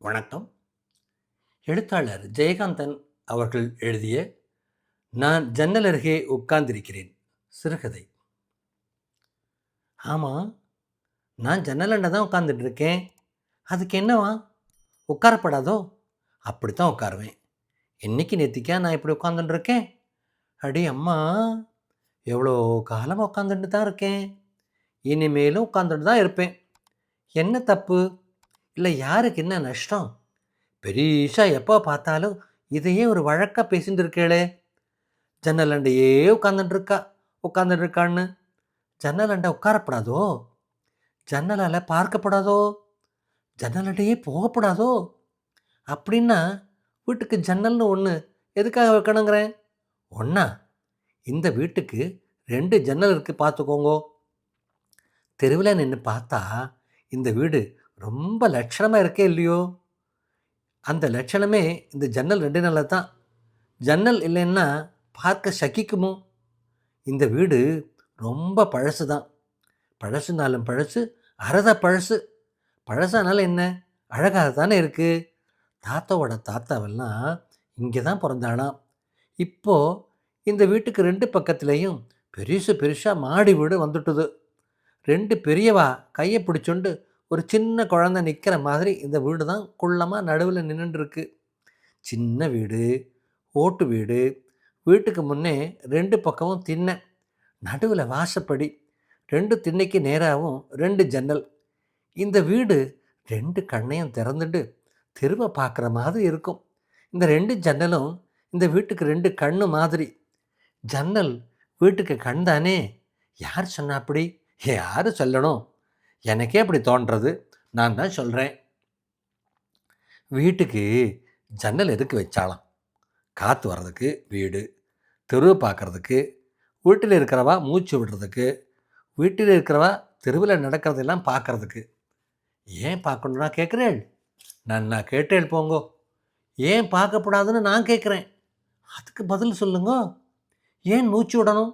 வணக்கம். எழுத்தாளர் ஜெயகாந்தன் அவர்கள் எழுதிய நான் ஜன்னல் அருகே உட்கார்ந்திருக்கிறேன் சிறுகதை. ஆமாம் நான் ஜன்னலண்ட தான் உட்காந்துட்டு இருக்கேன் அதுக்கு என்னவா? உட்காரப்படாதோ? அப்படி தான் உட்காருவேன். என்னைக்கு நேத்திக்கா நான் இப்படி உட்காந்துட்டுருக்கேன் அடி அம்மா எவ்வளோ காலம் உட்காந்துட்டு தான் இருக்கேன்? இனிமேலும் உட்காந்துட்டு தான் இருப்பேன். என்ன தப்பு? இல்லை யாருக்கு என்ன நஷ்டம்? பெரிசா எப்போ பார்த்தாலும் இதையே ஒரு வழக்காக பேசிட்டு இருக்கேளே. ஜன்னல் உட்காந்துட்டுருக்கா உட்காந்துட்டுருக்கான்னு ஜன்னலண்டை ஜன்னல் உட்காரப்படாதோ? ஜன்னலால் பார்க்கப்படாதோ? ஜன்னலண்டையே போகப்படாதோ? அப்படின்னா வீட்டுக்கு ஜன்னல்னு ஒன்று எதுக்காக வைக்கணுங்கிறேன்? ஒன்றா இந்த வீட்டுக்கு ரெண்டு ஜன்னல் இருக்குது பார்த்துக்கோங்கோ. தெருவில் நின்று பார்த்தா இந்த வீடு ரொம்ப லட்சணமாக இருக்கே இல்லையோ? அந்த லட்சணமே இந்த ஜன்னல் ரெண்டு நாளில் தான். ஜன்னல் இல்லைன்னா பார்க்க சகிக்குமோ? இந்த வீடு ரொம்ப பழசு தான். பழசுனாலும் பழசு அறத பழசு. பழசானாலும் என்ன? அழகாக தானே இருக்குது தாத்தாவோட தாத்தாவெல்லாம் இங்கே தான் பிறந்தானா? இப்போது இந்த வீட்டுக்கு ரெண்டு பக்கத்துலேயும் பெருசு பெருசாக மாடி வீடு வந்துட்டுது. ரெண்டு பெரியவா கையை பிடிச்சோண்டு ஒரு சின்ன குழந்தை நிற்கிற மாதிரி இந்த வீடு தான் குள்ளமாக நடுவில் நின்றுட்டுருக்கு சின்ன வீடு ஓட்டு வீடு. வீட்டுக்கு முன்னே ரெண்டு பக்கமும் திண்ணை. நடுவில் வாசப்படி. ரெண்டு திண்ணைக்கு நேராகவும் ரெண்டு ஜன்னல். இந்த வீடு ரெண்டு கண்ணையும் திறந்துட்டு தெருவை பார்க்குற மாதிரி இருக்கும். இந்த ரெண்டு ஜன்னலும் இந்த வீட்டுக்கு ரெண்டு கண்ணு மாதிரி. ஜன்னல் வீட்டுக்கு கண் தானே யார் சொன்னா அப்படி? யார் சொல்லணும்? எனக்கே இப்படி தோன்றது. நான் தான் சொல்கிறேன் வீட்டுக்கு ஜன்னல் எதுக்கு வச்சாலாம்? காற்று வர்றதுக்கு வீடு தெருவு பார்க்குறதுக்கு வீட்டில் இருக்கிறவா மூச்சு விடுறதுக்கு வீட்டில் இருக்கிறவா தெருவில் நடக்கிறதெல்லாம் பார்க்குறதுக்கு ஏன் பார்க்கணுன்னா கேட்குறேள் நான் நான் கேட்டேள் போங்கோ. ஏன் பார்க்கப்படாதுன்னு நான் கேட்குறேன் அதுக்கு பதில் சொல்லுங்க. ஏன் மூச்சு விடணும்?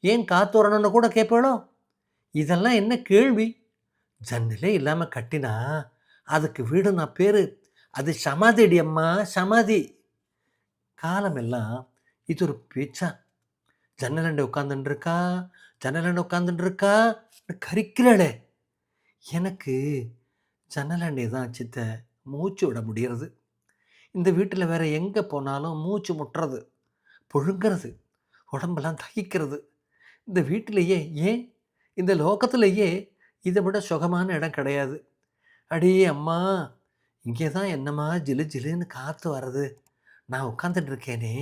ஏன் காற்று வரணும்னு கூட கேட்பேளோ? இதெல்லாம் என்ன கேள்வி? ஜன்னலே இல்லாமல் கட்டினா அதுக்கு வீடு நான் பேர் அது சமாதிடி அம்மா சமாதி. காலமெல்லாம் இது ஒரு பேச்சா? ஜன்னலண்டை உட்காந்துட்டுருக்கா ஜன்னலண்டை உட்காந்துட்டுருக்கா கரிக்கிறாளே. எனக்கு ஜன்னலண்டை தான் சித்த மூச்சு விட முடியறது இந்த வீட்டில் வேற எங்கே போனாலும் மூச்சு முட்டுறது புழுங்கிறது உடம்பெல்லாம் தகிக்கிறது. இந்த வீட்டிலேயே ஏன்? இந்த லோகத்திலேயே இதை விட சுகமான இடம் கிடையாது. அடே அம்மா இங்கே தான் என்னம்மா ஜிலு ஜிலுன்னு காற்று வர்றது. நான் உட்காந்துட்டு இருக்கேனே.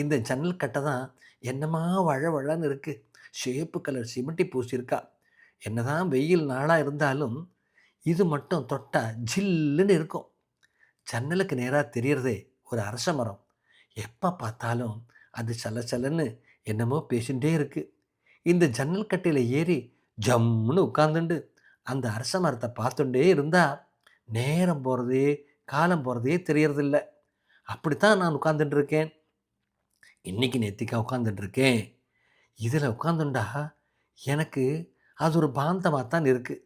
இந்த ஜன்னல் கட்டை தான் என்னம்மா வழ வழன்னு இருக்குது ஷேப்பு கலர் சிமெண்டி பூசியிருக்கா. என்னதான் வெயில் நாளாக இருந்தாலும் இது மட்டும் தொட்டால் ஜில்லுன்னு இருக்கும். ஜன்னலுக்கு நேராக தெரியறதே ஒரு அரச மரம். எப்போ பார்த்தாலும் அது சலசலன்னு என்னமோ பேசிகிட்டே இருக்குது இந்த ஜன்னல் கட்டையில் ஏறி ஜம்முன்னு உட்காந்துண்டு அந்த அரச மரத்தை பார்த்துட்டே இருந்தால் நேரம் போகிறதே காலம் போகிறதே தெரியறதில்ல. அப்படித்தான் நான் உட்காந்துட்டு இருக்கேன் இன்னைக்கு நேத்திக்கா உட்காந்துட்டு இருக்கேன் இதில் உட்காந்துண்டா எனக்கு அது ஒரு பாந்தமாக தான் இருக்குது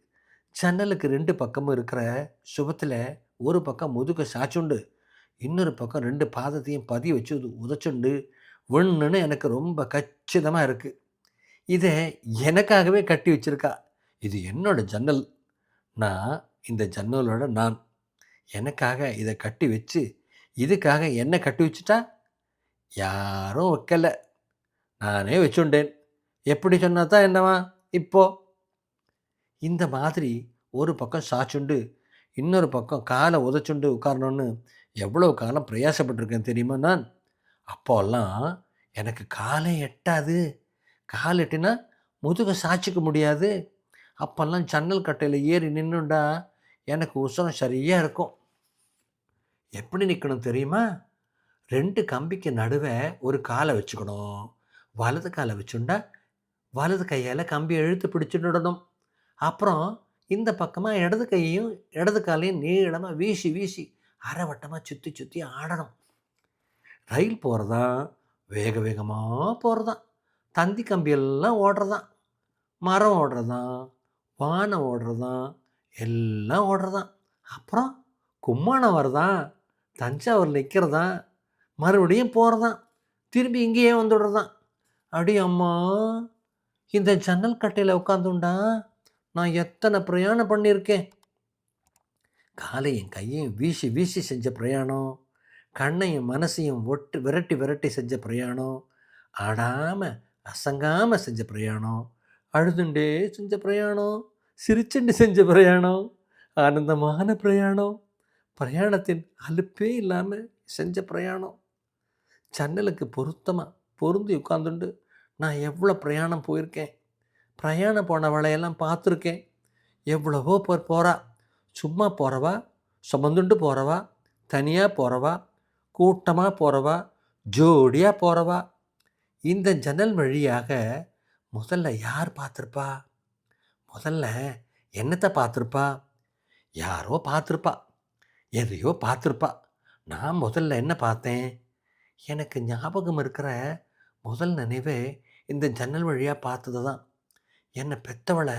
ஜன்னலுக்கு ரெண்டு பக்கமும் இருக்கிற சுபத்தில் ஒரு பக்கம் முதுக சாச்சுண்டு இன்னொரு பக்கம் ரெண்டு பாதத்தையும் பதிய வச்சு உதச்சுண்டு ஒன்றுன்னு எனக்கு ரொம்ப கச்சிதமாக இருக்குது இதை எனக்காகவே கட்டி வச்சுருக்கா. இது என்னோட ஜன்னல். நான் இந்த ஜன்னலோட நான். எனக்காக இதை கட்டி வச்சு இதுக்காக என்ன கட்டி வச்சுட்டா? யாரும் வைக்கலை. நானே வச்சுண்டேன் எப்படி சொன்னா தான் என்னவா? இப்போ. இந்த மாதிரி ஒரு பக்கம் சாச்சுண்டு இன்னொரு பக்கம் காலை உதச்சுண்டு உட்காரணுன்னு எவ்வளோ காலம் பிரயாசப்பட்டிருக்கேன் தெரியுமா நான்? அப்போல்லாம் எனக்கு காலை எட்டாது. கால் எட்டினா முதுக சாய்ச்சிக்க முடியாது. அப்போல்லாம் ஜன்னல் கட்டையில் ஏறி நின்றுண்டா எனக்கு உசரம் சரியாக இருக்கும். எப்படி நிற்கணும் தெரியுமா? ரெண்டு கம்பிக்கு நடுவே ஒரு காலை வச்சுக்கணும். வலது காலை வச்சுண்டா வலது கையால் கம்பியை இழுத்து பிடிச்சுடணும் அப்புறம் இந்த பக்கமாக இடது கையையும் இடது காலையும் நீளமாக வீசி வீசி அரைவட்டமாக சுற்றி சுற்றி ஆடணும். ரயில் போகிறதான் வேக வேகமாக போகிறதான் தந்தி கம்பியெல்லாம் ஓடுறதான். மரம் ஓடுறதான். வானம் ஓடுறதான். எல்லாம் ஓடுறதான். அப்புறம் கும்மாணம் வருதான். தஞ்சாவூர் நிற்கிறதான் மறுபடியும் போகிறதான் திரும்பி இங்கேயே வந்துடுறதான் அடி அம்மா இந்த ஜன்னல் கட்டையில் உட்காந்துண்டா நான் எத்தனை பிரயாணம் பண்ணியிருக்கேன். காலையும் கையையும் வீசி வீசி செஞ்ச பிரயாணம். கண்ணையும் மனசையும் ஒட்டு விரட்டி விரட்டி செஞ்ச பிரயாணம். ஆடாமல் அசங்காமல் செஞ்ச பிரயாணம் அழுதுண்டே செஞ்ச பிரயாணம் சிரிச்சுண்டு செஞ்ச பிரயாணம் ஆனந்தமான பிரயாணம் பிரயாணத்தின் அலுப்பே இல்லாமல் செஞ்ச பிரயாணம். ஜன்னலுக்கு பொருத்தமாக பொருந்தி உட்காந்துண்டு நான் எவ்வளோ பிரயாணம் போயிருக்கேன்? பிரயாணம் போனவளையெல்லாம் பார்த்துருக்கேன். எவ்வளவோ பேர் போகிறா சும்மா போகிறவா சுமந்துண்டு போகிறவா தனியாக போகிறவா கூட்டமாக போகிறவா ஜோடியாக போகிறவா இந்த ஜன்னல் வழியாக முதல்ல யார் பார்த்துருப்பா? முதல்ல என்னத்தை பார்த்துருப்பா? யாரோ பார்த்துருப்பா. எதையோ பார்த்துருப்பா. நான் முதல்ல என்ன பார்த்தேன்? எனக்கு ஞாபகம் இருக்கிற முதல் நினைவே இந்த ஜன்னல் வழியாக பார்த்தது தான் என்னை பெத்தவளை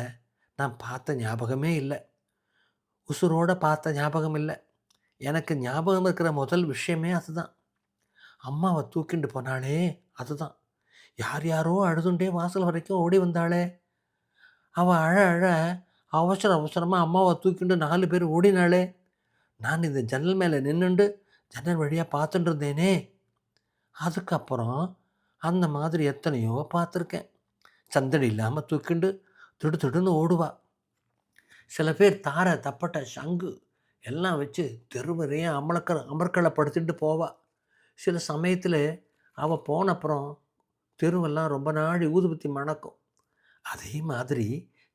நான் பார்த்த ஞாபகமே இல்லை. உசுரோடு பார்த்த ஞாபகம் இல்லை. எனக்கு ஞாபகம் இருக்கிற முதல் விஷயமே அதுதான். அம்மாவை தூக்கிண்டு போனாலே அதுதான். யார் யாரோ அழுதுண்டே வாசல் வரைக்கும் ஓடி வந்தாளே. அவள் அழ அழ அவசர அவசரமாக அம்மாவை தூக்கிண்டு நாலு பேர் ஓடினாளே. நான் இந்த ஜன்னல் மேலே நின்றுண்டு ஜன்னல் வழியாக பார்த்துட்டு இருந்தேனே. அதுக்கப்புறம் அந்த மாதிரி எத்தனையோ பார்த்துருக்கேன். சந்தடி இல்லாமல் தூக்கிண்டு திடு திடுன்னு ஓடுவா. சில பேர் தாரை தப்பட்டை சங்கு எல்லாம் வச்சு தெருவரையும் அமலக்க அமர்க்களப்படுத்திட்டு போவா. சில சமயத்தில் அவள் போனப்புறம் தெருவெல்லாம் ரொம்ப நாள் ஊதுபத்தி மணக்கும். அதே மாதிரி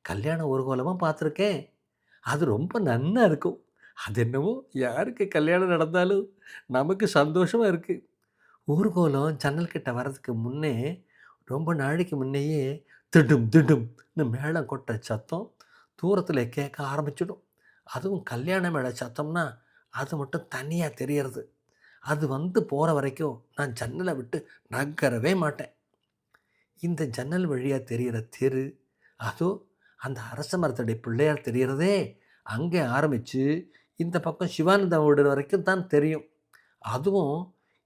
கல்யாண ஊர்வலமாக பார்த்துருக்கேன் அது ரொம்ப நன்னா இருக்கும். அது என்னவோ யாருக்கு கல்யாணம் நடந்தாலும் நமக்கு சந்தோஷமாக இருக்குது ஊர்கோலம் ஜன்னல் கிட்ட வர்றதுக்கு முன்னே ரொம்ப நாளைக்கு முன்னையே திடும் திடும்னு மேளம் கொட்ட சத்தம் தூரத்தில் கேட்க ஆரம்பிச்சிடும். அதுவும் கல்யாண மேள சத்தம்னா அது மட்டும் தனியாக தெரியறது. அது வந்து போகிற வரைக்கும் நான் ஜன்னலை விட்டு நகரவே மாட்டேன். இந்த ஜன்னல் வழியாக தெரிகிற தெரு அதோ அந்த அரச மரத்தடி பிள்ளையார் தெரிகிறதே அங்கே ஆரம்பித்து இந்த பக்கம் சிவானந்தம் வீடு வரைக்கும் தான் தெரியும். அதுவும்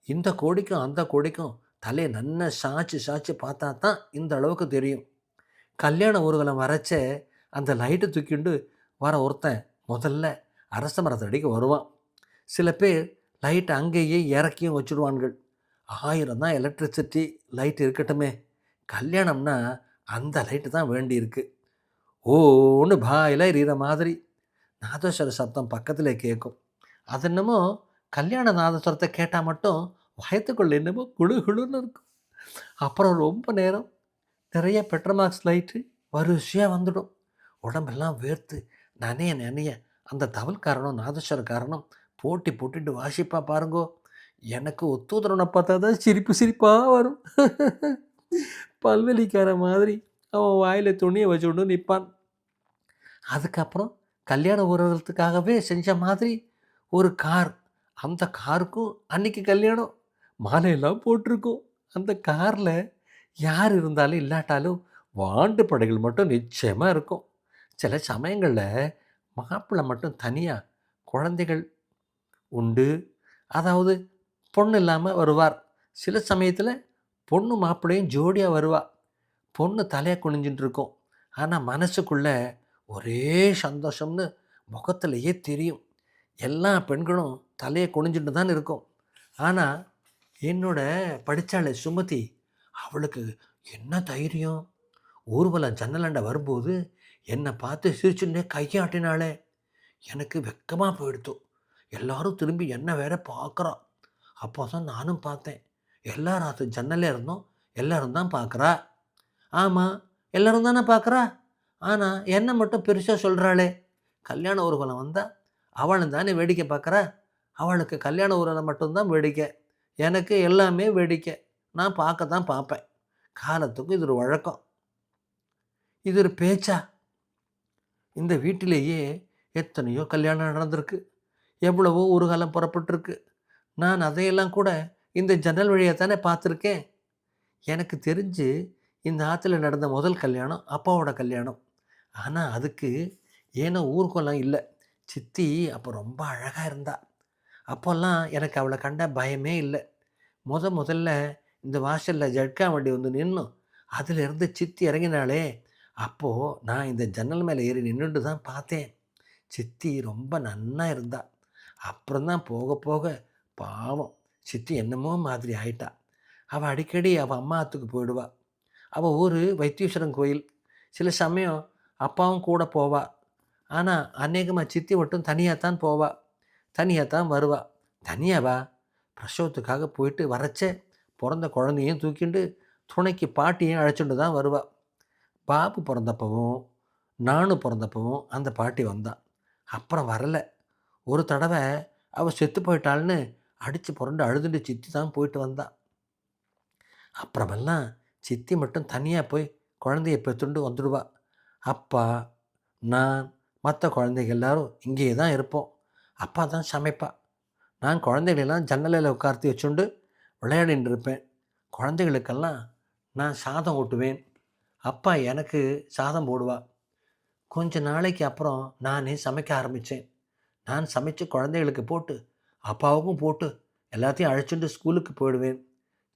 இந்த கோடிக்கும் அந்த கோடிக்கும் தலையை நல்லா சாய்ச்சி சாய்ச்சி பார்த்தா தான் இந்த அளவுக்கு தெரியும். கல்யாண ஊர்வலம் வரைச்ச அந்த லைட்டை தூக்கிண்டு வர ஒருத்தன் முதல்ல அரச மரத்தடிக்கு வருவான். சில பேர் லைட்டை அங்கேயே இறக்கியும் வச்சுடுவான்கள். ஆயிரம் தான் எலக்ட்ரிசிட்டி லைட் இருக்கட்டுமே. கல்யாணம்னா அந்த லைட்டு தான் வேண்டியிருக்கு. ஓன்னு பாயில் எறிகிற மாதிரி. நாதஸ்வர சப்தம் பக்கத்தில் கேட்கும் அது என்னமோ கல்யாண நாதஸ்வரத்தை கேட்டால் மட்டும் வயத்துக்குள்ள என்னமோ குழு குழுன்னு இருக்கும். அப்புறம் ரொம்ப நேரம் நிறைய பெட்ரமாக்ஸ் லைட்டு வரிசையாக வந்துடும். உடம்பெல்லாம் வேர்த்து நனைய நனைய அந்த தவல்காரனும் நாதஸ்வரக்காரனும் போட்டி போட்டுட்டு வாசிப்பா பாருங்கோ. எனக்கு ஒத்துதரனை பார்த்தா தான் சிரிப்பு சிரிப்பாக வரும். பல்வெளிக்கார மாதிரி அவன் வாயில் துணியை வச்சுட்டு நிற்பான் அதுக்கப்புறம் கல்யாண ஊர்வலத்துக்காகவே செஞ்ச மாதிரி ஒரு கார். அந்த காருக்கும் அன்னைக்கு கல்யாணம். மாலையெல்லாம் போட்டிருக்கும். அந்த காரில் யார் இருந்தாலும் இல்லாட்டாலும் வாண்டு படைகள் மட்டும் நிச்சயமாக இருக்கும். சில சமயங்களில் மாப்பிள்ளை மட்டும் தனியாக குழந்தைகள் உண்டு. அதாவது பொண்ணு இல்லாமல் வருவார். சில சமயத்தில் பொண்ணு மாப்பிள்ளையும் ஜோடியாக வருவா. பொண்ணு தலையை குனிஞ்சிட்டு இருக்கும் ஆனால் மனசுக்குள்ளே ஒரே சந்தோஷம்னு முகத்திலேயே தெரியும். எல்லா பெண்களும் தலையை குனிஞ்சிட்டு தான் இருக்கும். ஆனால் என்னோட படித்தாள் சுமதி அவளுக்கு என்ன தைரியம்? ஊர்வலம் ஜன்னலாண்ட வரும்போது என்னை பார்த்து சிரிச்சுன்னே கையாட்டினாலே எனக்கு வெக்கமாக போயிடுத்து. எல்லாரும் திரும்பி என்ன வேற பார்க்குறான் அப்போ தான் நானும் பார்த்தேன். எல்லாரும் அது ஜன்னலே இருந்தோம். எல்லோரும் தான் பார்க்குறா. ஆமாம் எல்லோரும் தானே பார்க்குறா? ஆனால் என்ன மட்டும் பெருசாக சொல்கிறாளே கல்யாண ஊர்வலம் வந்தால் அவளும் தானே வேடிக்கை பார்க்குறா? அவளுக்கு கல்யாண ஊர்வலம் மட்டும்தான் வேடிக்கை. எனக்கு எல்லாமே வேடிக்கை. நான் பார்க்க தான் பார்ப்பேன். காலத்துக்கும் இது ஒரு வழக்கம். இது ஒரு பேச்சா? இந்த வீட்டிலேயே எத்தனையோ கல்யாணம் நடந்திருக்கு. எவ்வளவோ ஊர்காலம் புறப்பட்டிருக்கு. நான் அதையெல்லாம் கூட இந்த ஜன்னல் வழியாக தானே பார்த்துருக்கேன். எனக்கு தெரிஞ்சு இந்த ஆற்றுல நடந்த முதல் கல்யாணம் அப்பாவோட கல்யாணம். ஆனால் அதுக்கு ஏனோ ஊர்வலம் இல்லை. சித்தி அப்போ ரொம்ப அழகாக இருந்தா. அப்போல்லாம் எனக்கு அவளை கண்ட பயமே இல்லை. முத முதல்ல இந்த வாசலில் ஜட்கா வண்டி வந்து நின்னும். அதிலிருந்து சித்தி இறங்கினாலே அப்போது நான் இந்த ஜன்னல் மேலே ஏறி நின்றுட்டு தான் பார்த்தேன். சித்தி ரொம்ப நன்னா இருந்தா. அப்புறம் தான் போக போக பாவம். சித்தி என்னமோ மாதிரி ஆயிட்டா. அவள் அடிக்கடி அவள் அம்மாத்துக்கு போயிடுவா. அவள் ஊர் வைத்தீஸ்வரன் கோயில். சில சமயம் அப்பாவும் கூட போவா. ஆனால் அநேகமாக சித்தி மட்டும் தனியாக தான் போவா. தனியாக தான் வருவா. தனியாவா? பிரசவத்துக்காக போயிட்டு வரச்சே பிறந்த குழந்தையும் தூக்கிண்டு துணைக்கு பாட்டியும் அழைச்சிட்டு தான் வருவா. பாபு பிறந்தப்பவும் நானும் பிறந்தப்பவும் அந்த பாட்டி வந்தான் அப்புறம் வரலை. ஒரு தடவை அவள் செத்து போயிட்டாள்னு அடித்து புரண்டு அழுதுண்டு சித்தி தான் போயிட்டு வந்தான் அப்புறமெல்லாம் சித்தி மட்டும் தனியாக போய் குழந்தைய பெற்றுண்டு வந்துடுவா. அப்பா நான் மற்ற குழந்தைகள் எல்லாரும் இங்கேயே தான் இருப்போம். அப்பா தான் சமைப்பா. நான் குழந்தைகளெல்லாம் ஜன்னலில் உட்கார்த்தி வச்சுண்டு விளையாடின்னு இருப்பேன் குழந்தைகளுக்கெல்லாம் நான் சாதம் ஊட்டுவேன். அப்பா எனக்கு சாதம் போடுவா. கொஞ்ச நாளைக்கு அப்புறம் நானே சமைக்க ஆரம்பித்தேன் நான் சமைச்சு குழந்தைகளுக்கு போட்டு அப்பாவுக்கும் போட்டு எல்லாத்தையும் அழைச்சிட்டு ஸ்கூலுக்கு போயிடுவேன்.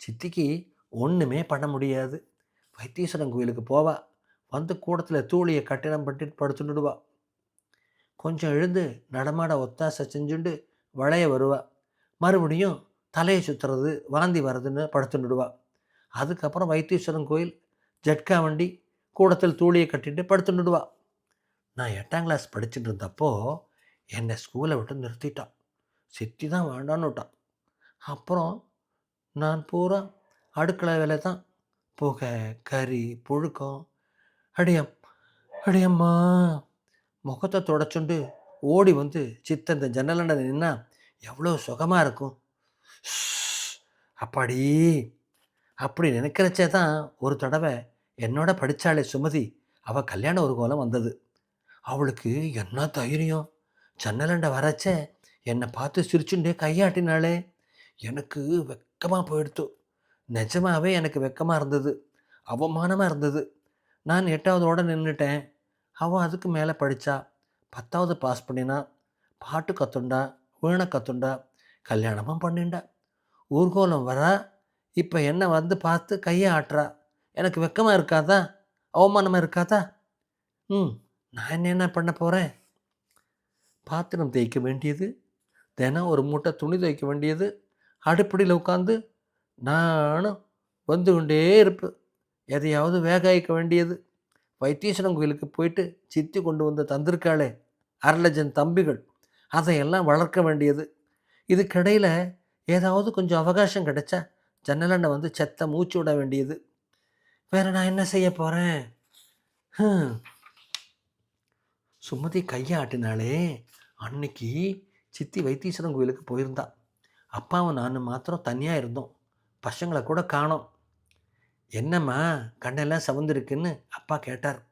சித்திக்கு ஒன்றுமே பண்ண முடியாது. வைத்தீஸ்வரன் கோயிலுக்கு போவா. வந்து கூடத்தில் தூளியை கட்டிடம் பண்ணிட்டு படுத்துடுவா கொஞ்சம் எழுந்து நடமாட ஒத்தாசை செஞ்சுண்டு வளைய வருவா. மறுபடியும் தலையை சுற்றுறது வாந்தி வர்றதுன்னு படுத்துடுவா அதுக்கப்புறம் வைத்தீஸ்வரன் கோயில் ஜட்கா வண்டி கூடத்தில் தூளியை கட்டிட்டு படுத்துடுவா நான் எட்டாம் கிளாஸ் படிச்சுட்டு இருந்தப்போ என்னை ஸ்கூலை விட்டு நிறுத்திட்டான். சித்தி தான் வேண்டான்னு விட்டான். அப்புறம் நான் பூரா அடுக்களை வேலை தான் புகை கறி புழுக்கம். அடியம் அடியம்மா. முகத்தை தொடச்சுண்டு ஓடி வந்து சித்த இந்த ஜன்னலண்ட நின்னா எவ்வளோ சுகமாக இருக்கும். அப்பாடி. அப்படி நினைக்கிறச்சே தான் ஒரு தடவை என்னோட படித்தாளே சுமதி அவள் கல்யாண ஒரு கோலம் வந்தது. அவளுக்கு என்ன தைரியம்? ஜன்னலண்ட வரச்சே என்னை பார்த்து சிரிச்சுட்டே கையாட்டினாலே எனக்கு வெக்கமாக போயிடுத்து. நிஜமாகவே எனக்கு வெக்கமாக இருந்தது. அவமானமாக இருந்தது. நான் எட்டாவதோடு நின்றுட்டேன் அவன் அதுக்கு மேலே படித்தா பத்தாவது பாஸ் பண்ணினா. பாட்டு கற்றுண்டா வீணை கற்றுண்டா கல்யாணமும் பண்ணிண்டா. ஊர்கோலம் வரா. இப்போ என்ன வந்து பார்த்து கையை ஆட்டுறா எனக்கு வெக்கமாக இருக்காதா? அவமானமாக இருக்காதா? ம். நான் என்ன என்ன பண்ண போகிறேன் பாத்திரம் தேய்க்க வேண்டியது தினம் ஒரு மூட்டை துணி துவைக்க வேண்டியது. அடுப்படியில் உட்காந்து நானும் வந்து கொண்டே இருப்பேன். எதையாவது வேக வைக்க வேண்டியது. வைத்தீஸ்வரன் கோயிலுக்கு போயிட்டு சித்தி கொண்டு வந்து தந்திருக்காளே அரலஜன் தம்பிகள் அதையெல்லாம் வளர்க்க வேண்டியது. இதுக்கிடையில் ஏதாவது கொஞ்சம் அவகாசம் கிடைச்சா ஜன்னலண்டை வந்து செத்த மூச்சு விட வேண்டியது. வேற நான் என்ன செய்ய போகிறேன் சுமதி கையாட்டினாலே அன்னைக்கு சித்தி வைத்தீஸ்வரன் கோயிலுக்கு போயிருந்தா. அப்பாவும் நானும் மாத்திரம் தனியாக இருந்தோம். பசங்களை கூட காணோம். என்னம்மா கண்ணெல்லாம் சவந்திருக்குன்னு அப்பா கேட்டார்.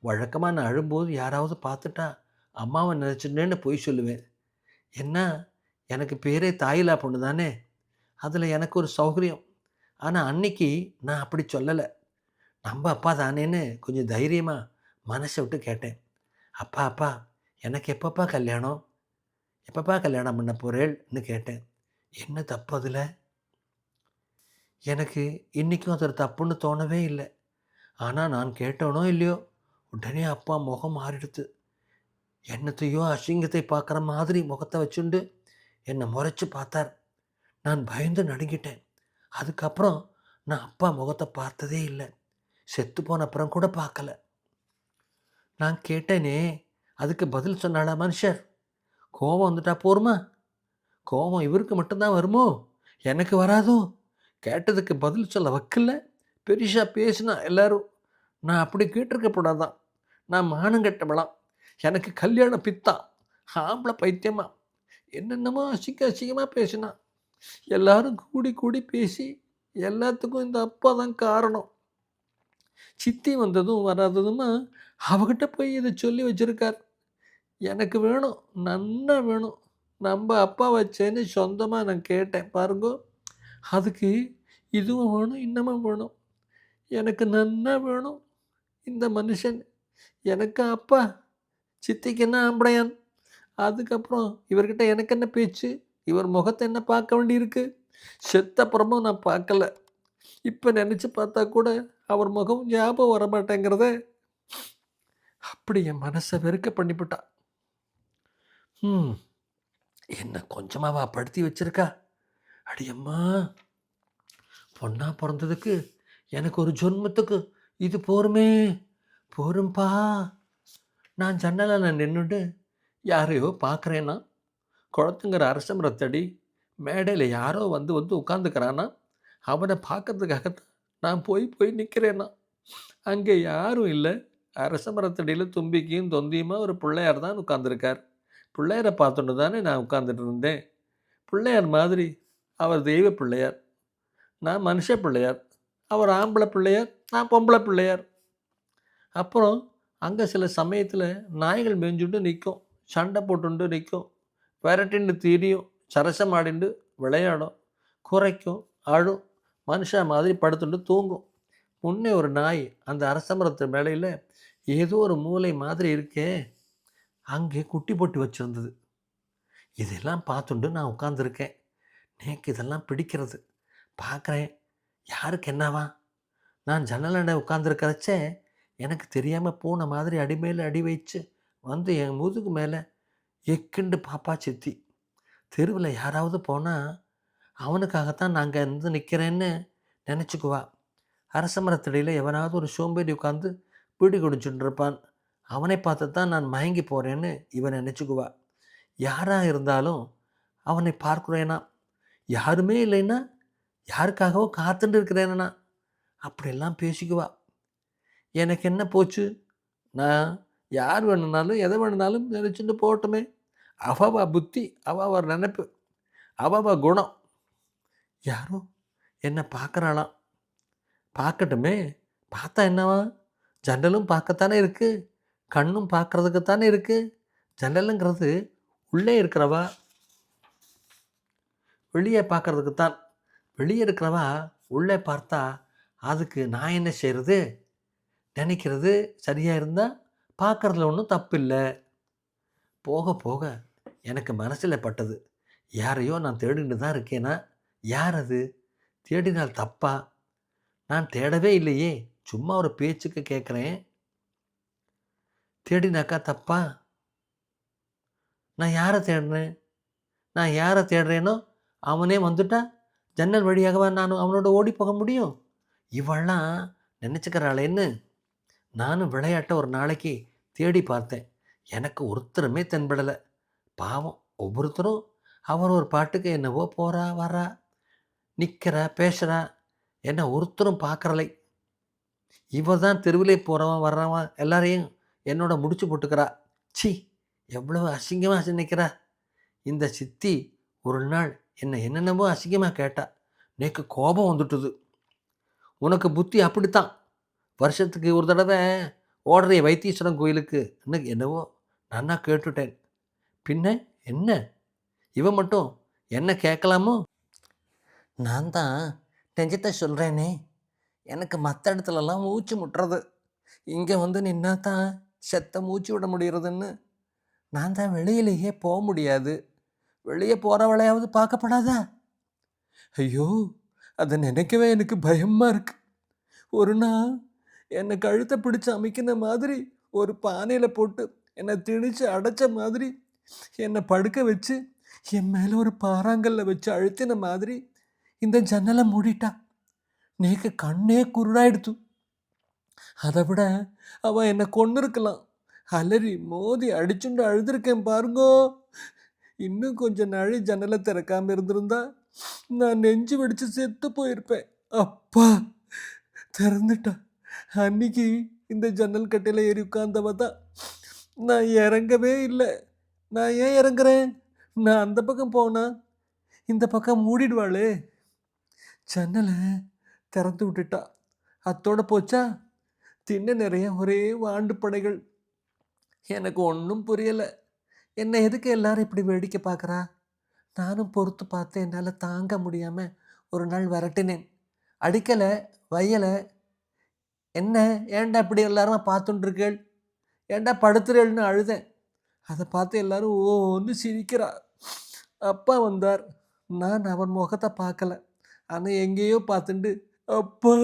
வழக்கமாக நான் அழும்போது யாராவது பார்த்துட்டா அம்மாவை நினச்சிட்டேன்னு பொய் சொல்லுவேன். என்ன எனக்கு பேரே தாயிலா பொண்ணு தானே? அதில் எனக்கு ஒரு சௌகரியம். ஆனால் அன்னைக்கு நான் அப்படி சொல்லலை. நம்ம அப்பா தானேன்னு கொஞ்சம் தைரியமாக மனசை விட்டு கேட்டேன். அப்பா அப்பா எனக்கு எப்பப்பா கல்யாணம்? எப்பப்பா கல்யாணம் பண்ண போகிறேன்னு கேட்டேன். என்ன தப்பு அதில்? எனக்கு இன்றைக்கும் அதில் தப்புன்னு தோணவே இல்லை. ஆனால் நான் கேட்டவனோ இல்லையோ உடனே அப்பா முகம் மாறிடுது என்னத்தையோ அசிங்கத்தை பார்க்குற மாதிரி முகத்தை வச்சுண்டு என்னை முறைச்சி பார்த்தார். நான் பயந்து நடுங்கிட்டேன். அதுக்கப்புறம் நான் அப்பா முகத்தை பார்த்ததே இல்லை. செத்து போன அப்புறம் கூட பார்க்கல. நான் கேட்டேனே அதுக்கு பதில் சொன்னாளா மனுஷர்? கோபம் வந்துட்டா போருமா? கோபம் இவருக்கு மட்டும்தான் வருமோ? எனக்கு வராதோ? கேட்டதுக்கு பதில் சொல்ல வக்கில்ல பெருசாக பேசினா எல்லாரும் நான் அப்படி கேட்டிருக்கப்படாதான். நான் மானம் கட்டவளாம். எனக்கு கல்யாண பித்தா. ஆம்பளை பைத்தியமா. என்னென்னமோ அசிங்க அசிங்கமாக பேசினா. எல்லாரும் கூடி கூடி பேசி எல்லாத்துக்கும் இந்த அப்பா தான் காரணம். சித்தி வந்ததும் வராததுமா அவகிட்ட போய் இதை சொல்லி வச்சிருக்கார். எனக்கு வேணும் நன்னா வேணும். நம்ம அப்பா வச்சேன்னு சொந்தமாக நான் கேட்டேன். பாருங்க அதுக்கு இதுவும் வேணும் இன்னமும் வேணும். எனக்கு நன்னா வேணும் இந்த மனுஷன். எனக்கு அப்பா சித்திக்கு என்ன ஆம்படையான் அதுக்கப்புறம் இவர்கிட்ட எனக்கு என்ன பேச்சு? இவர் முகத்தை என்ன பார்க்க வேண்டியிருக்கு? செத்தப்புறமும் நான் பார்க்கல. இப்போ நினச்சி பார்த்தா கூட அவர் முகம் ஞாபகம் வர மாட்டேங்கிறத அப்படி என் மனசை வெறுக்க பண்ணிவிட்டான். ம். என்ன கொஞ்சமாவா படுத்தி வச்சிருக்கா? அடியம்மா பொண்ணா பிறந்ததுக்கு எனக்கு ஒரு ஜொன்மத்துக்கு இது போருமே. போரும்பா. நான் ஜன்னலில் நின்றுட்டு யாரையோ பார்க்குறேன்னா குளத்துங்கிற அரசமரத்தடி மேடையில் யாரோ வந்து வந்து உட்காந்துக்கிறானா அவனை பார்க்கறதுக்காகத்தான் நான் போய் போய் நிற்கிறேன்னா அங்கே யாரும் இல்லை. அரச மரத்தடியில் தும்பிக்கையும் தொந்தியுமா ஒரு பிள்ளையார் தான் உட்காந்துருக்கார் பிள்ளையரை பார்த்துட்டு தானே நான் உட்காந்துட்டு இருந்தேன். பிள்ளையார் மாதிரி அவர் தெய்வ பிள்ளையார். நான் மனுஷ பிள்ளையார். அவர் ஆம்பளை பிள்ளையார் நான் பொம்பளை பிள்ளையார். அப்புறம் அங்கே சில சமயத்தில் நாய்கள் மேய்ஞ்சுட்டு நிற்கும் சண்டை போட்டுண்டு நிற்கும் விரட்டின்னு தீரியும் சரசம் ஆடிண்டு விளையாடும் குறைக்கும் அழும் மனுஷன் மாதிரி படுத்துட்டு தூங்கும். முன்னே ஒரு நாய் அந்த அரசமரத்து மேலையில் ஏதோ ஒரு மூளை மாதிரி இருக்கே. அங்கே குட்டி போட்டு வச்சுருந்தது. இதெல்லாம் பார்த்துண்டு நான் உட்காந்துருக்கேன் நேக்கு இதெல்லாம் பிடிக்கிறது. பார்க்குறேன். யாருக்கு என்னவா? நான் ஜன்னலண்டை உட்காந்துருக்கிறச்சே எனக்கு தெரியாமல் பூனை மாதிரி அடி மேலே அடி வச்சு வந்து என் முதுகு மேலே எக்குண்டு பாப்பா சித்தி. தெருவில் யாராவது போனால் அவனுக்காகத்தான் நாங்கள் இருந்து நிற்கிறேன்னு நினச்சிக்குவா. அரச மரத்தடியில் எவனாவது ஒரு சோம்பேறி உட்காந்து பீடி குடிச்சுட்டு இருப்பான். அவனை பார்த்து தான் நான் மயங்கி போகிறேன்னு இவன் நினச்சிக்குவா. யாராக இருந்தாலும் அவனை பார்க்குறேனா? யாருமே இல்லைன்னா யாருக்காகவோ காத்துட்டு இருக்கிறேனா? அப்படியெல்லாம் பேசிக்குவா. எனக்கு என்ன போச்சு? நான் யார் வேணுனாலும் எதை வேணுனாலும் நினச்சிட்டு போகட்டுமே. அவவா புத்தி அவவா நினைப்பு அவவா குணம். யாரோ என்னை பார்க்குறாளாம் பார்க்கட்டுமே. பார்த்தா என்னவா? ஜன்னலும் பார்க்கத்தானே இருக்குது கண்ணும் பார்க்கறதுக்கு தானே இருக்குது ஜன்னலுங்கிறது உள்ளே இருக்கிறவா? வெளியே பார்க்கறதுக்கு தான். வெளியே இருக்கிறவா உள்ளே பார்த்தா அதுக்கு நான் என்ன செய்கிறது நினைக்கிறது சரியாக இருந்தால் பார்க்குறதுல ஒன்றும் தப்பு இல்லை. போக போக எனக்கு மனசில் பட்டது. யாரையோ நான் தேடிட்டு தான் இருக்கேனா? யார் அது? தேடினால் தப்பா? நான் தேடவே இல்லையே. சும்மா ஒரு பேச்சுக்கு கேட்குறேன். தேடினாக்கா தப்பா? நான் யாரை தேடுறேன்? நான் யாரை தேடுறேனோ அவனே வந்துட்டா ஜன்னல் வழியாகவா நான் அவனோட ஓடி போக முடியும்? இவெல்லாம் நினச்சிக்கிறாளேன்னு நானும் விளையாட்ட ஒரு நாளைக்கு தேடி பார்த்தேன். எனக்கு ஒருத்தருமே தென்படலை. பாவம் ஒவ்வொருத்தரும் அவர் ஒரு பாட்டுக்கு என்னவோ போகிறா வரா நிற்கிறா பேசுகிறா என்ன ஒருத்தரும் பார்க்குறலை இவ தான் தெருவிலே போகிறவன் வர்றவன் எல்லாரையும் என்னோட முடிச்சு போட்டுக்கிறா. சி எவ்வளவு அசிங்கமாக நிற்கிறா இந்த சித்தி ஒரு நாள் என்னை என்னென்னமோ அசிங்கமாக கேட்டா. நேக்கு கோபம் வந்துட்டுது. உனக்கு புத்தி அப்படித்தான். வருஷத்துக்கு ஒரு தடவை ஓடுறிய வைத்தீஸ்வரன் கோயிலுக்கு இன்னைக்கு என்னவோ நானா கேட்டுட்டேன். பின்ன என்ன? இவன் மட்டும் என்ன கேட்கலாமோ? நான் தான் நெஞ்சத்தை சொல்கிறேனே எனக்கு மற்ற இடத்துலலாம் மூச்சு முட்டுறது. இங்கே வந்து நின்னா தான் செத்த மூச்சு விட முடியறதுன்னு? நான் தான் வெளியிலேயே போக முடியாது. வெளியே போகிறவளையாவது பார்க்கப்படாதா? ஐயோ அதை நினைக்கவே எனக்கு பயமாக இருக்கு. ஒரு நாள் என்னை கழுத்தை பிடிச்சு அமைக்கின மாதிரி ஒரு பானையில் போட்டு என்னை திணிச்சு அடைச்ச மாதிரி என்னை படுக்க வச்சு என் மேலே ஒரு பாறாங்கல்ல வச்சு அழுத்தின மாதிரி இந்த ஜன்னலை மூடிட்டா. நேக்கு கண்ணே குருடாயிடுத்து. அதை விட அவன் என்னை கொண்டு இருக்கலாம் அலறி மோதி அடிச்சுண்டு அழுதுருக்கேன் பாருங்கோ. இன்னும் கொஞ்சம் நாழி ஜன்னலை திறக்காம இருந்திருந்தா நான் நெஞ்சு வெடிச்சு செத்து போயிருப்பேன். அப்பா! திறந்துட்டா. அன்னைக்கு இந்த ஜன்னல் கட்டையில் ஏறி உட்கார்ந்தவ தான் நான் இறங்கவே இல்லை. நான் ஏன் இறங்குறேன்? நான் அந்த பக்கம் போனா இந்த பக்கம் மூடிடுவாளே. ஜன்னலை திறந்து விட்டுட்டா. அத்தோட போச்சா? தின்ன நிறைய ஒரே வாண்டு படைகள். எனக்கு ஒன்றும் புரியலை. என்னை எதுக்கு எல்லாரும் இப்படி வேடிக்கை பார்க்குறா? நானும் பொறுத்து பார்த்து என்னால் தாங்க முடியாமல் ஒரு நாள் விரட்டினேன். அடிக்கலை வயலை. என்ன? ஏன்டா இப்படி எல்லாரும் பார்த்துட்டுருக்கேள் ஏன்டா படுத்துறேள்னு அழுதேன்? அதை பார்த்து எல்லாரும் ஓன்னு சிரிக்கிறா. அப்பா வந்தார். நான் அவன் முகத்தை பார்க்கல. ஆனால் எங்கேயோ பார்த்துட்டு அப்பா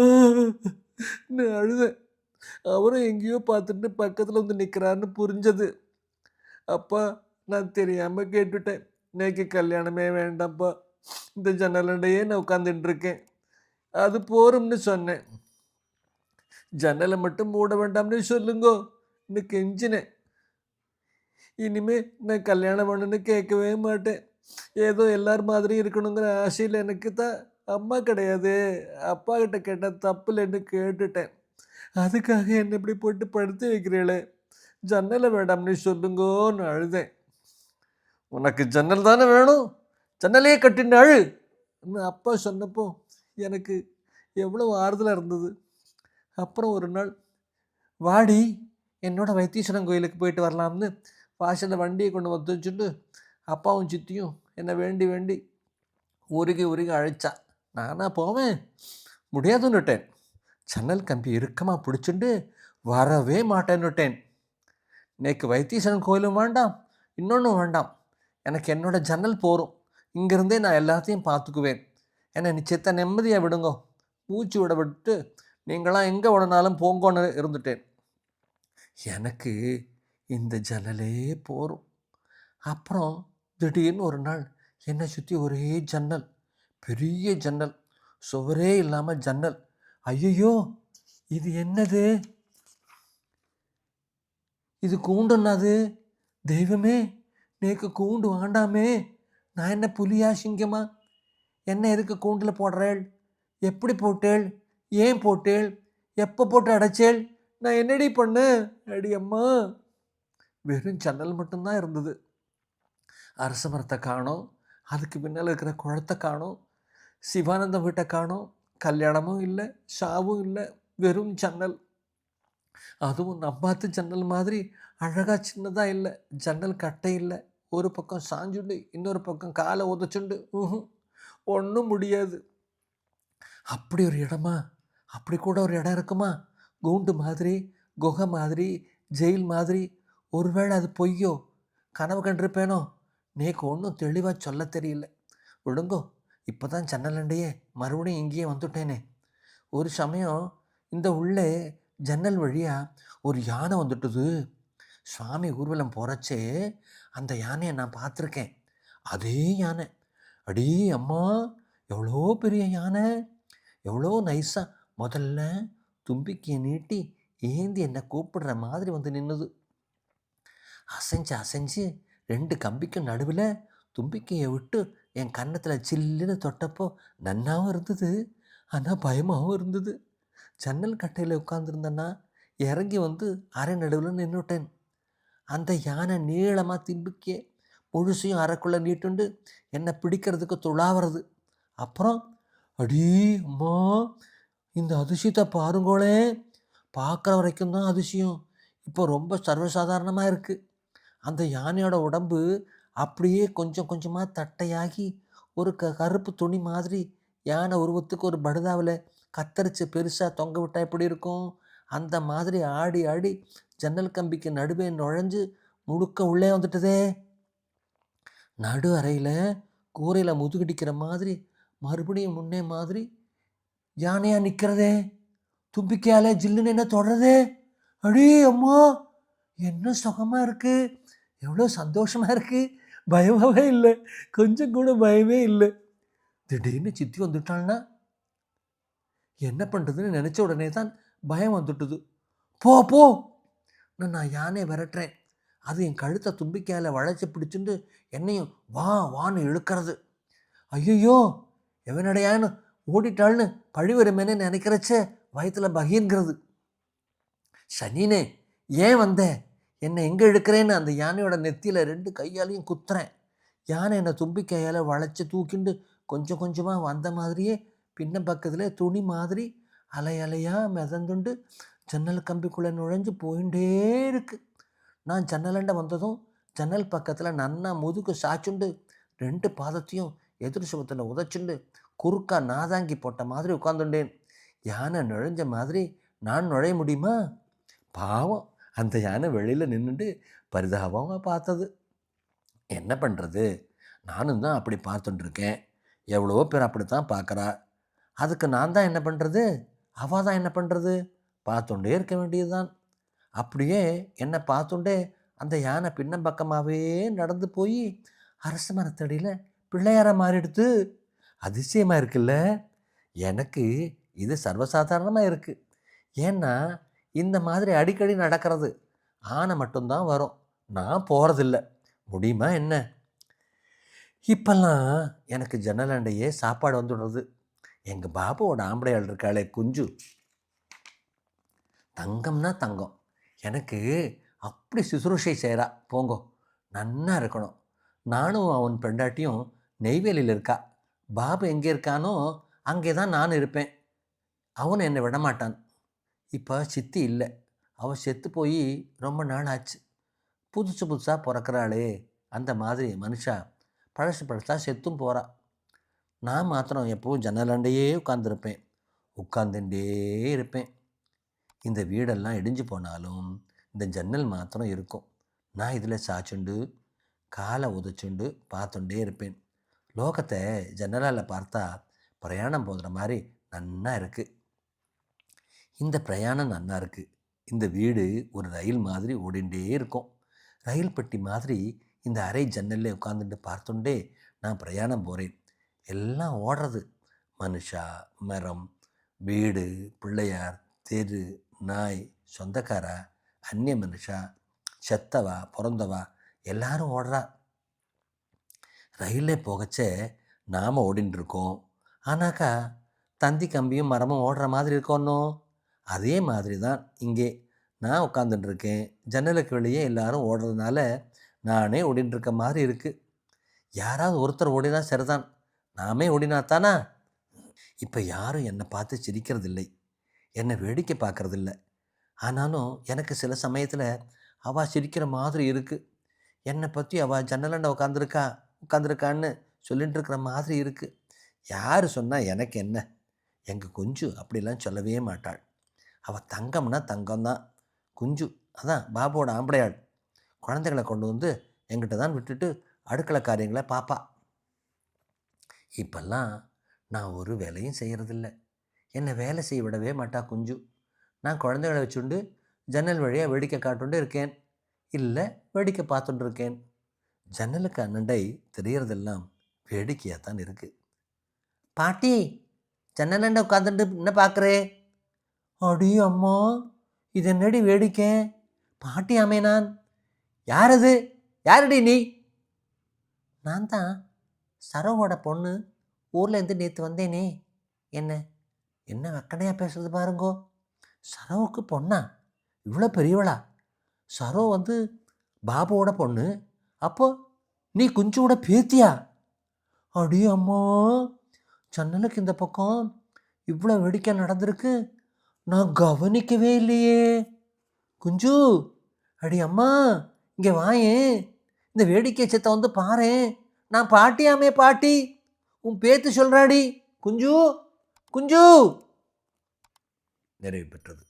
நான் அழுதேன். அவரும் எங்கேயோ பார்த்துட்டு பக்கத்தில் வந்து நிற்கிறாருன்னு புரிஞ்சது. அப்பா நான் தெரியாமல் கேட்டுட்டேன். இன்னைக்கு கல்யாணமே வேண்டாம்ப்பா. இந்த ஜன்னலண்டையே நான் உட்காந்துட்டு இருக்கேன் அது போரும்னு சொன்னேன். ஜன்னலை மட்டும் மூட வேண்டாம்னு சொல்லுங்கோ. இன்னும் கெஞ்சினேன். இனிமே நான் கல்யாணம் பண்ணுன்னு கேட்கவே மாட்டேன். ஏதோ எல்லார் மாதிரி இருக்கணுங்கிற ஆசையில் எனக்கு தான். அம்மா கிடையாது. அப்பா கிட்ட கேட்டால் தப்பு இல்லைன்னு கேட்டுட்டேன். அதுக்காக என்னை இப்படி போட்டு படுத்து வைக்கிறீளே ஜன்னலை வேண்டாம்னு சொல்லுங்கோன்னு அழுதேன். உனக்கு ஜன்னல் தானே வேணும்? ஜன்னலையே கட்டின்னு அழு! அப்பா சொன்னப்போ எனக்கு எவ்வளோ ஆறுதலாக இருந்தது. அப்புறம் ஒரு நாள் வாடி என்னோட வைத்தீஸ்வரன் கோயிலுக்கு போயிட்டு வரலாம்னு வாசலில் வண்டியை கொண்டு வந்து வச்சுட்டு அப்பாவும் சித்தியும் என்னை வேண்டி வேண்டி உருகி உருகி அழைச்சா. நானா போவேன். முடியாதுன்னுட்டேன். ஜன்னல் கம்பி இறுக்கமாக பிடிச்சிண்டு வரவே மாட்டேன்னுட்டேன். நேக்கு வைத்தீஸ்வரன் கோயிலும் வேண்டாம் இன்னொன்றும் வேண்டாம். எனக்கு என்னோட ஜன்னல் போகும் இங்கேருந்தே நான் எல்லாத்தையும் பார்த்துக்குவேன். என்னை நிச்சயத்தை நிம்மதியாக விடுங்கோ. மூச்சு விட விட்டு நீங்களாம் எங்கே விடனாலும் போங்கோன்னு இருந்துட்டேன். எனக்கு இந்த ஜன்னலே போகும் அப்புறம் திடீர்னு ஒரு நாள் என்னை சுற்றி ஒரே ஜன்னல் பெரிய ஜன்னல் சுவரே இல்லாமல் ஜன்னல். ஐயையோ இது என்னது? இது கூண்டுன்னது தெய்வமே நேக்கு கூண்டு வேண்டாமே. நான் என்ன புலியா சிங்கமா? என்ன எதுக்கு கூண்டில் போடுறேள்? எப்படி போட்டேள்? ஏன் போட்டேள்? எப்போ போட்டு அடைச்சேள்? நான் என்னடி பண்ணேன் அடி அம்மா. வெறும் ஜன்னல் மட்டும்தான் இருந்தது. அரச மரத்தை காணோம். அதுக்கு பின்னால் இருக்கிற குளத்தை காணோம். சிவானந்தம் வீட்டை காணோம். கல்யாணமும் இல்லை ஷாவும் இல்லை வெறும் ஜன்னல். அதுவும் நம்பாத்து ஜன்னல் மாதிரி அழகாக சின்னதாக இல்லை ஜன்னல் கட்டை இல்லை. ஒரு பக்கம் சாஞ்சுண்டு இன்னொரு பக்கம் காலை உதச்சுண்டு ஒன்றும் முடியாது. அப்படி ஒரு இடமா? அப்படி கூட ஒரு இடம் இருக்குமா? கூண்டு மாதிரி குகை மாதிரி ஜெயில் மாதிரி. ஒருவேளை அது பொய்யோ? கனவு கண்டிருப்பேனோ? நேக்கு ஒன்றும் தெளிவாக சொல்ல தெரியல. விடுங்கோ இப்போ தான் ஜன்னலண்டையே மறுபடியும் இங்கேயே வந்துட்டேனே. ஒரு சமயம் இந்த உள்ளே ஜன்னல் வழியாக ஒரு யானை வந்துட்டுது. சுவாமி ஊர்வலம் போகிறச்சே அந்த யானையை நான் பார்த்துருக்கேன். அதே யானை. அடி அம்மா எவ்வளோ பெரிய யானை. எவ்வளோ நைஸாக முதல்ல தும்பிக்கையை நீட்டி ஏந்தி என்னை கூப்பிடுற மாதிரி வந்து நின்றுது அசைஞ்சு அசைஞ்சு ரெண்டு கம்பிக்கும் நடுவில் தும்பிக்கையை விட்டு என் கன்னத்தில் சில்லுன்னு தொட்டப்போ நன்னாவும் இருந்தது ஆனால் பயமாகவும் இருந்தது. ஜன்னல் கட்டையில் உட்காந்துருந்தேன்னா இறங்கி வந்து அரை நடுவில் நின்றுட்டேன் அந்த யானை நீளமாக திம்புக்கே முழுசையும் அரைக்குள்ளே நீட்டுண்டு என்னை பிடிக்கிறதுக்கு துளாவது அப்புறம் அடீ அம்மா இந்த அதிசயத்தை பாருங்களே. பார்க்குற வரைக்கும் தான் அதிசயம். இப்போ ரொம்ப சர்வசாதாரணமாக இருக்குது அந்த யானையோட உடம்பு அப்படியே கொஞ்சம் கொஞ்சமாக தட்டையாகி ஒரு க கருப்பு துணி மாதிரி யானை உருவத்துக்கு ஒரு படுதாவில் கத்தரிச்சு பெருசாக தொங்க விட்டால் எப்படி இருக்கும்? அந்த மாதிரி ஆடி ஆடி ஜன்னல் கம்பிக்கு நடுவே நுழைஞ்சு முழுக்க உள்ளே வந்துட்டதே. நடு அறையில் கூரையில் முதுகடிக்கிற மாதிரி மறுபடியும் முன்னே மாதிரி யானையாக நிற்கிறதே தும்பிக்கையாலே ஜில்லுன்னு என்ன தொடரதே. அடே அம்மா என்ன சுகமாக இருக்குது எவ்வளோ சந்தோஷமாக இருக்குது பயமாகவே இல்லை. கொஞ்சம் கூட பயமே இல்லை. திடீர்னு சித்தி வந்துட்டாள்னா? என்ன பண்ணுறதுன்னு நினச்ச உடனே தான் பயம் வந்துட்டுது. போ போ. நான் நான் யானை விரட்டுறேன். அது என் கழுத்தை தும்பிக்கையால் வளைச்சி பிடிச்சிட்டு என்னையும் வா வான்னு இழுக்கிறது. ஐயோ எவனடையான்னு ஓடிட்டாள்னு பழி வருமேனே நினைக்கிறச்சே வயத்தில் பகிர்ங்கிறது. சனினே ஏன் வந்தேன் என்னை எங்கே இழுக்கிறேன்னு அந்த யானையோட நெத்தியில் ரெண்டு கையாலையும் குத்துறேன். யானை என்னை தும்பிக்கையால் வளைச்சி தூக்கிண்டு கொஞ்சம் கொஞ்சமாக வந்த மாதிரியே பின்ன பக்கத்தில் துணி மாதிரி அலை அலையாக மிதந்துண்டு ஜன்னல் கம்பிக்குள்ளே நுழைஞ்சு போயிட்டே இருக்குது நான் ஜன்னலண்ட வந்ததும் ஜன்னல் பக்கத்தில் நன்னா முதுகு சாச்சுண்டு ரெண்டு பாதத்தையும் எதிர் சுகத்தில் உதச்சுண்டு குறுக்கா நாதாங்கி போட்ட மாதிரி உட்காந்துட்டேன் யானை நுழைஞ்ச மாதிரி நான் நுழைய முடியுமா? பாவம். அந்த யானை வெளியில் நின்றுட்டு பரிதாபமாக பார்த்தது. என்ன பண்ணுறது நானும் தான் அப்படி பார்த்துட்டுருக்கேன். எவ்வளவோ பேர் அப்படி தான் பார்க்குறா. அதுக்கு நான் தான் என்ன பண்ணுறது அவள் தான் என்ன பண்ணுறது பார்த்துட்டே இருக்க வேண்டியதுதான். அப்படியே என்னை பார்த்துட்டே அந்த யானை பின்னம் பக்கமாகவே நடந்து போய் அரச மரத்தடியில் பிள்ளையார மாறிடுத்து. அதிசயமாக இருக்குல்ல? எனக்கு இது சர்வசாதாரணமாக இருக்குது ஏன்னா இந்த மாதிரி அடிக்கடி நடக்கிறது. ஆனை மட்டும்தான் வரும். நான் போகிறதில்ல முடியுமா என்ன? இப்போல்லாம் எனக்கு ஜன்னலாண்டையே சாப்பாடு வந்துடுறது. எங்கள் பாபுவோட ஆம்படையாள் இருக்காளே குஞ்சு. தங்கம்னா தங்கம். எனக்கு அப்படி சுசுரூஷை செய்கிறா போங்கோ. நன்னா இருக்கணும். நானும் அவன் பெண்டாட்டியும் நெய்வேலியில் இருக்கா. பாபு எங்கே இருக்கானோ அங்கே தான் நான் இருப்பேன். அவன் என்னை விடமாட்டான். இப்போ சித்தி இல்லை. அவள் செத்து போய் ரொம்ப நாள் ஆச்சு புதுசு புதுசாக பிறக்கிறாளே. அந்த மாதிரி மனுஷா பழசு பழசாக செத்தும் போகிறா நான் மாத்திரம் எப்போவும் ஜன்னலாண்டையே உட்காந்துருப்பேன் உட்காந்துட்டே இருப்பேன். இந்த வீடெல்லாம் இடிஞ்சு போனாலும் இந்த ஜன்னல் மாத்திரம் இருக்கும். நான் இதில் சாச்சுண்டு காலை உதச்சுண்டு பார்த்துட்டே இருப்பேன். லோகத்தை ஜன்னலால் பார்த்தா பிரயாணம் போகிற மாதிரி நன்னா இருக்குது இந்த பிரயாணம் நல்லா இருக்குது இந்த வீடு ஒரு ரயில் மாதிரி ஓடிண்டே இருக்கும். ரயில் பெட்டி மாதிரி இந்த அறை ஜன்னலில் உட்காந்துட்டு பார்த்துண்டே நான் பிரயாணம் போகிறேன் எல்லாம் ஓடுறது. மனுஷா மரம் வீடு பிள்ளையார் தெரு நாய் சொந்தக்காரா அந்நிய மனுஷா செத்தவா பிறந்தவா எல்லாரும் ஓடுறா. ரயிலே போகச்சே நாம் ஓடின்னு இருக்கோம் ஆனாக்கா தந்தி கம்பியும் மரமும் ஓடுற மாதிரி இருக்கோன்னோ? அதே மாதிரி தான் இங்கே நான் உட்காந்துட்டுருக்கேன் ஜன்னலுக்கு வெளியே எல்லாரும் ஓடுறதுனால நானே ஓடின்னு இருக்க மாதிரி இருக்குது யாராவது ஒருத்தர் ஓடினா சரிதான். நாமே ஓடினா தானா? இப்போ யாரும் என்னை பார்த்து சிரிக்கிறதில்லை. என்னை வேடிக்கை பார்க்குறதில்ல. ஆனாலும் எனக்கு சில சமயத்தில் அவள் சிரிக்கிற மாதிரி இருக்குது என்னை பற்றி அவள் ஜன்னலண்ட உட்காந்துருக்கா உட்காந்துருக்கான்னு சொல்லிகிட்டு இருக்கிற மாதிரி இருக்குது யார் சொன்னால் எனக்கு என்ன? எங்கள் கொஞ்சம் அப்படிலாம் சொல்லவே மாட்டாள். அவள் தங்கம்னா தங்கம்தான். குஞ்சு அதான் பாபுவோட ஆம்படையாள். குழந்தைகளை கொண்டு வந்து எங்கிட்ட தான் விட்டுட்டு அடுக்களை காரியங்களை பாப்பா. இப்பெல்லாம் நான் ஒரு வேலையும் செய்கிறதில்ல என்னை வேலை செய்ய விடவே மாட்டா குஞ்சு. நான் குழந்தைகளை வச்சுண்டு ஜன்னல் வழியாக வேடிக்கை காட்டுண்டு இருக்கேன். இல்லை வேடிக்கை பார்த்துட்டு இருக்கேன். ஜன்னலுக்கு அண்ணண்டை தெரியறதெல்லாம் வேடிக்கையாக தான் இருக்குது பாட்டி ஜன்னலண்ட உட்காந்துட்டு என்ன பார்க்குறே அடி அம்மா இது என்னடி வேடிக்கை? பாட்டி ஆமே நான் அது யாரடி நீ? நான் தான் சரோவோட பொண்ணு. ஊர்லேருந்து நேற்று வந்தேனே. என்ன? என்ன வெக்கனையாக பேசுறது பாருங்கோ. சரவுக்கு பொண்ணா? இவ்வளோ பெரியவளா? சரோ வந்து பாபுவோட பொண்ணு. அப்போ நீ குஞ்சோட பேத்தியா? அடி அம்மா ஜன்னலுக்கு இந்த பக்கம் இவ்வளோ வேடிக்கை நடந்திருக்கு. நான் கவனிக்கவே இல்லையே. குஞ்சு அடி அம்மா இங்கே வாயேன். இந்த வேடிக்கை சத்தம் வந்து பாரேன். நான் பாட்டியாமே பாட்டி. உன் பேத்து சொல்கிறாடி குஞ்சு குஞ்சு. நிறைவு பெற்றது.